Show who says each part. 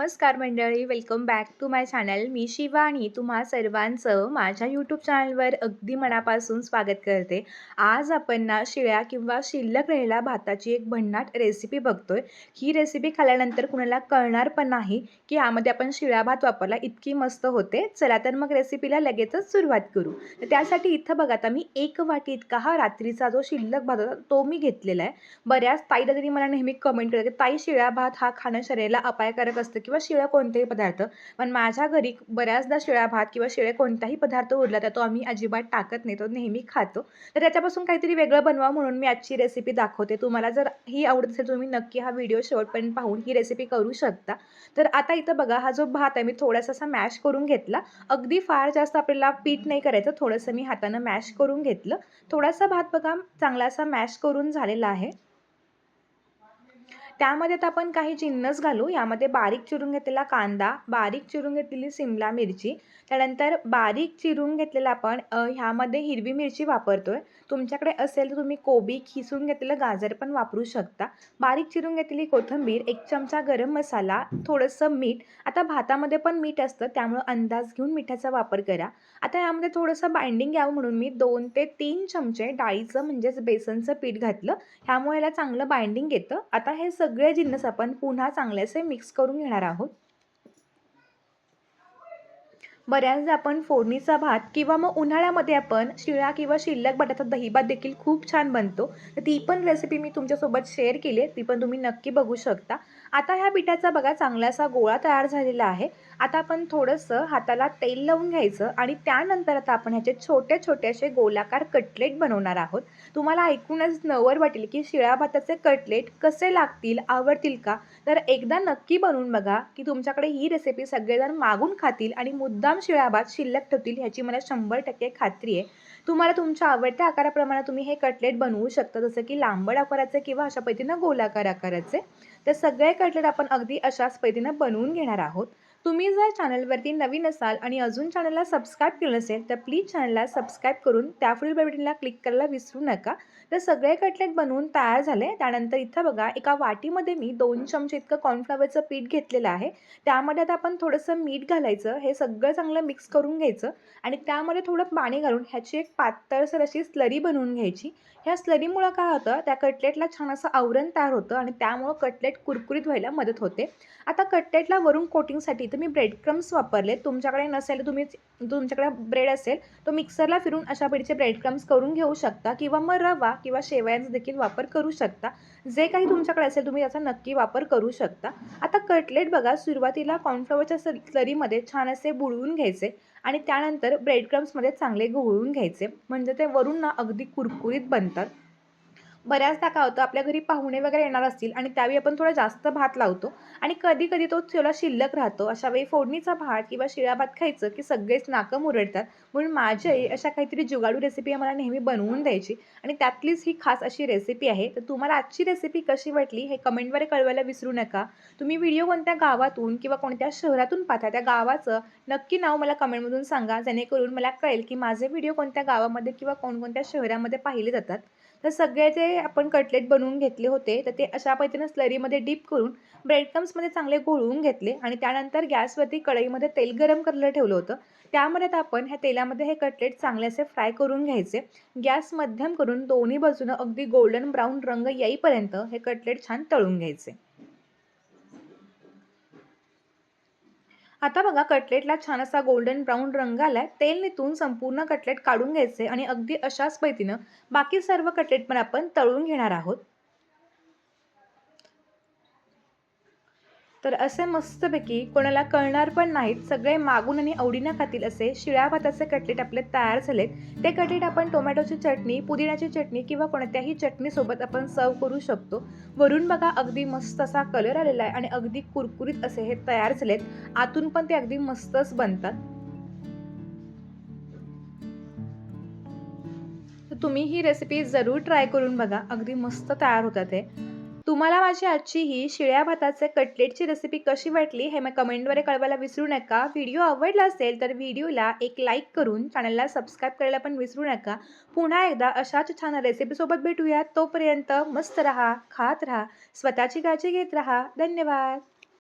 Speaker 1: ನಮಸ್ಕಾರ नमस्कार मंडळी welcome back to my channel मी शिवा आणि तुम्हा सर्वांचं माझ्या यूट्यूब चॅनलवर अगदी मनापासून स्वागत करते. आज आपण ना शिळ्या किंवा शिल्लक राहिलेल्या भाताची एक भन्नाट रेसिपी बघतोय. ही रेसिपी खाल्ल्यानंतर कुणाला कळणार पण नाही की यामध्ये आपण शिळ्या भात वापरला इतकी मस्त होते. चला तर मग रेसिपीला लगेचच सुरुवात करू. तर त्यासाठी इथं बघा आता मी एक वाटी इतका हा रात्रीचा जो शिल्लक भात होता तो मी घेतलेला आहे. बऱ्याच ताईला तरी मला नेहमी कमेंट करते ताई शिळ्या भात हा खाणं शरीराला अपायकारक असतं किंवा शिळं कोणतेही पदार्थ पण माझ्या घरी बऱ्याचदा शिळा भात किंवा शिळे कोणताही पदार्थ उरला तर तो आम्ही अजिबात टाकत नाही तो नेहमी खातो. तर त्याच्यापासून काहीतरी वेगळं बनवा म्हणून मी आजची रेसिपी दाखवते. तुम्हाला जर ही आवडत असेल तुम्ही नक्की हा व्हिडिओ शेवटपर्यंत पाहून ही रेसिपी करू शकता. तर आता इथं बघा हा जो भात आहे मी थोडासा असा मॅश करून घेतला. अगदी फार जास्त आपल्याला पीठ नाही करायचं थोडंसं मी हातानं मॅश करून घेतलं. थोडासा भात बघा चांगला असा मॅश करून झालेला आहे. त्यामध्ये आता आपण काही जिन्नस घालू. यामध्ये बारीक चिरून घेतलेला कांदा बारीक चिरून घेतलेली सिमला मिरची त्यानंतर बारीक चिरून घेतलेला आपण ह्यामध्ये हिरवी मिरची वापरतोय. तुमच्याकडे असेल तर तुम्ही कोबी खिसून घेतलेलं गाजर पण वापरू शकता. बारीक चिरून घेतलेली कोथिंबीर एक चमचा गरम मसाला थोडंसं मीठ. आता भातामध्ये पण मीठ असतं त्यामुळं अंदाज घेऊन मिठाचा वापर करा. आता यामध्ये थोडंसं बाइंडिंग यावं म्हणून मी दोन ते तीन चमचे डाळीचं म्हणजेच बेसनचं पीठ घातलं. ह्यामुळे याला चांगलं बाइंडिंग येतं. आता हे सगळं सगळे जिन्नस आपण पुन्हा चांगल्यासे मिक्स करून घेणार आहोत. बऱ्याचदा आपण फोडणीचा भात किंवा मग उन्हाळ्यामध्ये आपण शिळा किंवा शिल्लक बटाटा दहीभात देखील खूप छान बनतो. तर ती पण रेसिपी मी तुमच्यासोबत शेअर केली आहे. ती पण तुम्ही नक्की बघू शकता. आता ह्या पिठाचा बघा चांगलासा गोळा तयार झालेला आहे. आता आपण थोडंसं हाताला तेल लावून घ्यायचं आणि त्यानंतर आता आपण ह्याचे छोटे छोटे असे गोलाकार कटलेट बनवणार आहोत. तुम्हाला ऐकूनच नवर वाटेल की शिळा भाताचे कटलेट कसे लागतील आवडतील का? तर एकदा नक्की बनवून बघा की तुमच्याकडे ही रेसिपी सगळेजण मागून खातील आणि मुद्दाम शिळ्या भात शिल्लक ठेवतील ह्याची मला शंभर टक्के खात्री आहे. तुम्हाला तुमच्या आवडत्या आकाराप्रमाणे तुम्ही हे कटलेट बनवू शकता जसं की लांबड आकाराचे किंवा अशा पद्धतीनं गोलाकार आकाराचे. तर सगळे कटलेट आपण अगदी अशाच पद्धतीनं बनवून घेणार आहोत. तुम्ही जर चॅनलवरती नवीन असाल आणि अजून चॅनलला सबस्क्राईब केलं नसेल तर प्लीज चॅनलला सबस्क्राईब करून त्या पुढील बटनला क्लिक करायला विसरू नका. तर सगळे कटलेट बनवून तयार झाले. त्यानंतर इथं बघा एका वाटीमध्ये मी दोन चमचे इतकं कॉर्नफ्लॉवरचं पीठ घेतलेलं आहे. त्यामध्ये आता आपण थोडंसं मीठ घालायचं हे सगळं चांगलं मिक्स करून घ्यायचं आणि त्यामध्ये थोडं पाणी घालून ह्याची एक पातळसर अशी स्लरी बनवून घ्यायची. ह्या स्लरीमुळं काय होतं त्या कटलेटला छान असं आवरण तयार होतं आणि त्यामुळं कटलेट कुरकुरीत व्हायला मदत होते. आता कटलेटला वरून कोटिंगसाठी तुम्ही ब्रेड क्रम्स वापरले. तुमच्याकडे नसेल तुम्ही तुमच्याकडे ब्रेड असेल तो मिक्सरला फिरून अशा पद्धतीचे ब्रेड क्रम्स करून घेऊ शकता किंवा मग रवा किंवा शेवयांचा देखील वापर करू शकता. जे काही तुमच्याकडे असेल तुम्ही याचा नक्की वापर करू शकता. आता कटलेट बघा सुरुवातीला कॉर्नफ्लॉवरच्या स्लरीमध्ये छान असे बुडवून घ्यायचे आणि त्यानंतर ब्रेड क्रम्समध्ये चांगले घोळून घ्यायचे. म्हणजे ते वरून ना अगदी कुरकुरीत बनतात. बऱ्याचदा काय होतं आपल्या घरी पाहुणे वगैरे येणार असतील आणि त्यावेळी आपण थोडा जास्त भात लावतो आणि कधी कधी तो थोडा शिल्लक राहतो. अशा वेळी फोडणीचा भात किंवा शिळा भात खायचं की सगळेच नाकं मुरडतात. म्हणून माझी आई अशा काहीतरी जुगाडू रेसिपी मला नेहमी बनवून द्यायची आणि त्यातलीच ही खास अशी रेसिपी आहे. तर तुम्हाला आजची रेसिपी कशी वाटली हे कमेंटवर कळवायला विसरू नका. तुम्ही व्हिडिओ कोणत्या गावातून किंवा कोणत्या शहरातून पाहता त्या गावाचं नक्की नाव मला कमेंटमधून सांगा. जेणेकरून मला कळेल की माझे व्हिडिओ कोणत्या गावामध्ये किंवा कोणकोणत्या शहरामध्ये पाहिले जातात. तर सगळे जे आपण कटलेट बनवून घेतले होते तर ते अशा पद्धतीनं स्लरीमध्ये डीप करून ब्रेड क्रम्समध्ये चांगले घोळवून घेतले आणि त्यानंतर गॅसवरती कढईमध्ये तेल गरम करायला ठेवलं होतं. त्यामध्ये आपण ह्या तेलामध्ये हे कटलेट चांगले असे फ्राय करून घ्यायचे. गॅस मध्यम करून दोन्ही बाजूनं अगदी गोल्डन ब्राऊन रंग येईपर्यंत हे कटलेट छान तळून घ्यायचे. आता बघा कटलेटला छान असा गोल्डन ब्राऊन रंग आलाय. तेल नितून संपूर्ण कटलेट काढून घ्यायचे आणि अगदी अशाच पद्धतीनं बाकी सर्व कटलेट पण आपण तळून घेणार आहोत. तर असे मस्तपैकी कोणाला कळणार पण नाहीत. सगळे मागून आणि आवडीनं खातील असे शिळ्या भाताचे कटलेट आपले तयार झालेत. ते कटलेट आपण टोमॅटोची चटणी पुदिन्याची चटणी किंवा कोणत्याही चटणीसोबत आपण सर्व करू शकतो. वरून बघा अगदी मस्त असा कलर आलेला आहे आणि अगदी कुरकुरीत असे हे तयार झालेत. आतून पण ते अगदी मस्तच बनतात. तुम्ही ही रेसिपी जरूर ट्राय करून बघा. अगदी मस्त तयार होतात हे. तुम्हाला माझी आजची ही शिळ्या भाताचे कटलेटची रेसिपी कशी वाटली हे मग कमेंटद्वारे कळवायला विसरू नका. व्हिडिओ आवडला असेल तर व्हिडिओला एक लाईक करून चॅनलला सबस्क्राईब करायला पण विसरू नका. पुन्हा एकदा अशाच छान रेसिपीसोबत भेटूया तोपर्यंत मस्त रहा खात राहा स्वतःची काळजी घेत राहा. धन्यवाद.